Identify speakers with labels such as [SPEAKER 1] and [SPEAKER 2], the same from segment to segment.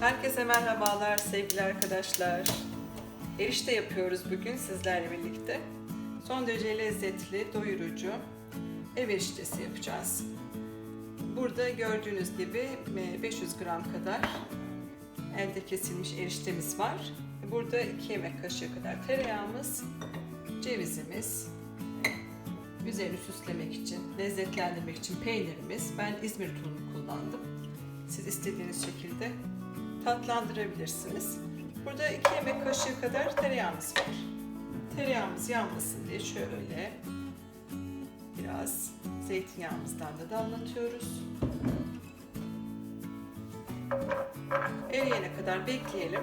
[SPEAKER 1] Herkese merhabalar sevgili arkadaşlar. Erişte yapıyoruz bugün sizlerle birlikte. Son derece lezzetli, doyurucu ev eriştesi yapacağız. Burada gördüğünüz gibi e, 500 gram kadar elde kesilmiş eriştemiz var. Burada 2 yemek kaşığı kadar tereyağımız, cevizimiz, üzerini süslemek için, lezzetlendirmek için peynirimiz. Ben İzmir tulumunu kullandım. Siz istediğiniz şekilde tatlandırabilirsiniz. Burada 2 yemek kaşığı kadar tereyağımız var. Tereyağımız yanmasın diye şöyle biraz zeytinyağımızdan da damlatıyoruz. Eriyene kadar bekleyelim.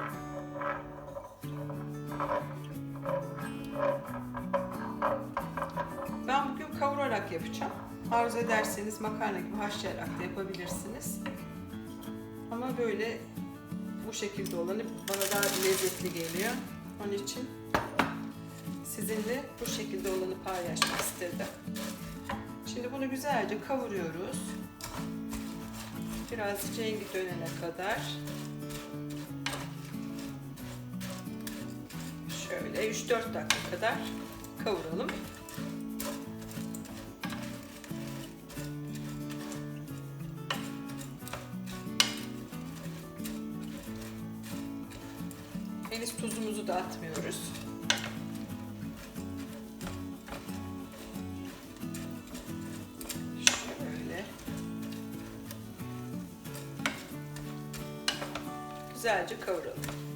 [SPEAKER 1] Ben bugün kavurarak yapacağım. Arzu ederseniz makarna gibi haşlayarak da yapabilirsiniz. Ama böyle bu şekilde olanı bana daha lezzetli geliyor. Onun için sizinle bu şekilde olanı paylaşmak istedim. Şimdi bunu güzelce kavuruyoruz. Biraz rengi dönene kadar. Şöyle 3-4 dakika kadar kavuralım. Henüz tuzumuzu da atmıyoruz. Şöyle. Güzelce kavuralım.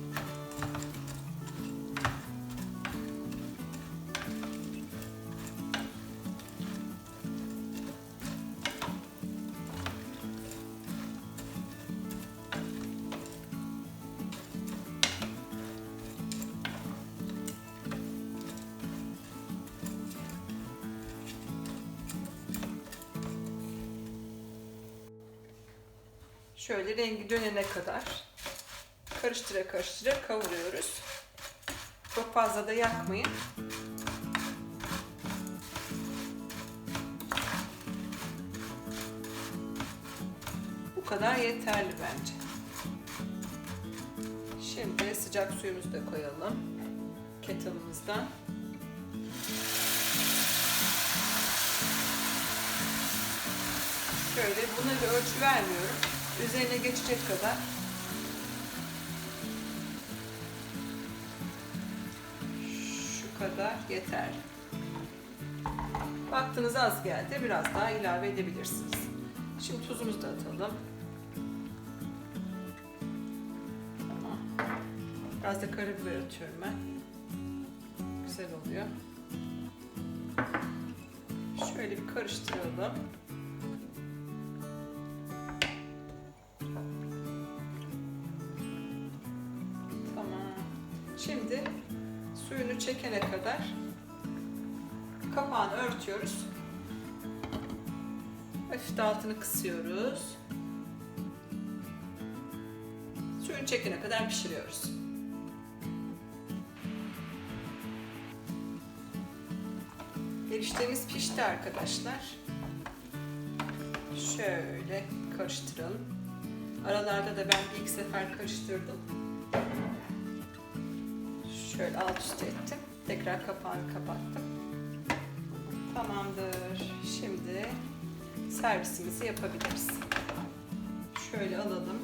[SPEAKER 1] Şöyle rengi dönene kadar karıştıra karıştıra kavuruyoruz. Çok fazla da yakmayın. Bu kadar yeterli bence. Şimdi sıcak suyumuzu da koyalım. Kettle'ımızdan. Şöyle buna bir ölçü vermiyorum. Üzerine geçecek kadar şu kadar yeter. Baktınız az geldi. Biraz daha ilave edebilirsiniz. Şimdi tuzumuzu da atalım. Biraz da karabiber atıyorum ben. Güzel oluyor. Şöyle bir karıştıralım. Şimdi suyunu çekene kadar kapağını örtüyoruz. Hafif altını kısıyoruz. Suyunu çekene kadar pişiriyoruz. Eriştemiz pişti arkadaşlar. Şöyle karıştıralım. Aralarda da ben bir iki sefer karıştırdım. Şöyle alt üst ettim. Tekrar kapağını kapattım. Tamamdır. Şimdi servisimizi yapabiliriz. Şöyle alalım.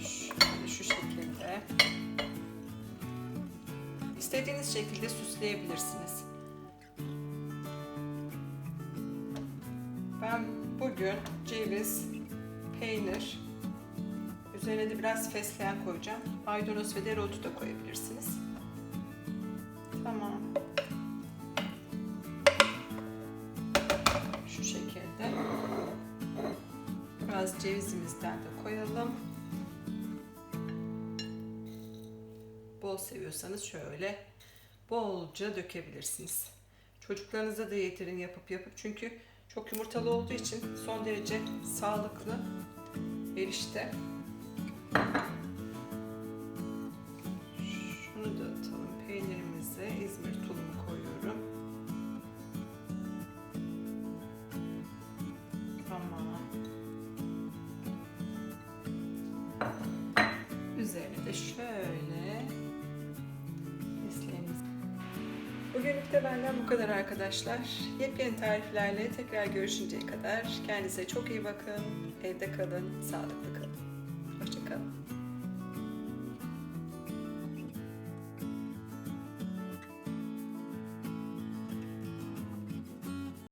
[SPEAKER 1] Şöyle şu şekilde. İstediğiniz şekilde süsleyebilirsiniz. Ben bugün ceviz, peynir, üzerine de biraz fesleğen koyacağım. Maydanoz ve dereotu da koyabilirsiniz. Tamam. Şu şekilde. Biraz cevizimizden de koyalım. Bol seviyorsanız şöyle bolca dökebilirsiniz. Çocuklarınıza da yedirin yapıp yapıp çünkü çok yumurtalı olduğu için son derece sağlıklı erişte. De şöyle fesleğenimiz. Bugünlük de benden bu kadar arkadaşlar. Yepyeni tariflerle tekrar görüşünceye kadar kendinize çok iyi bakın. Evde kalın, sağlıklı kalın.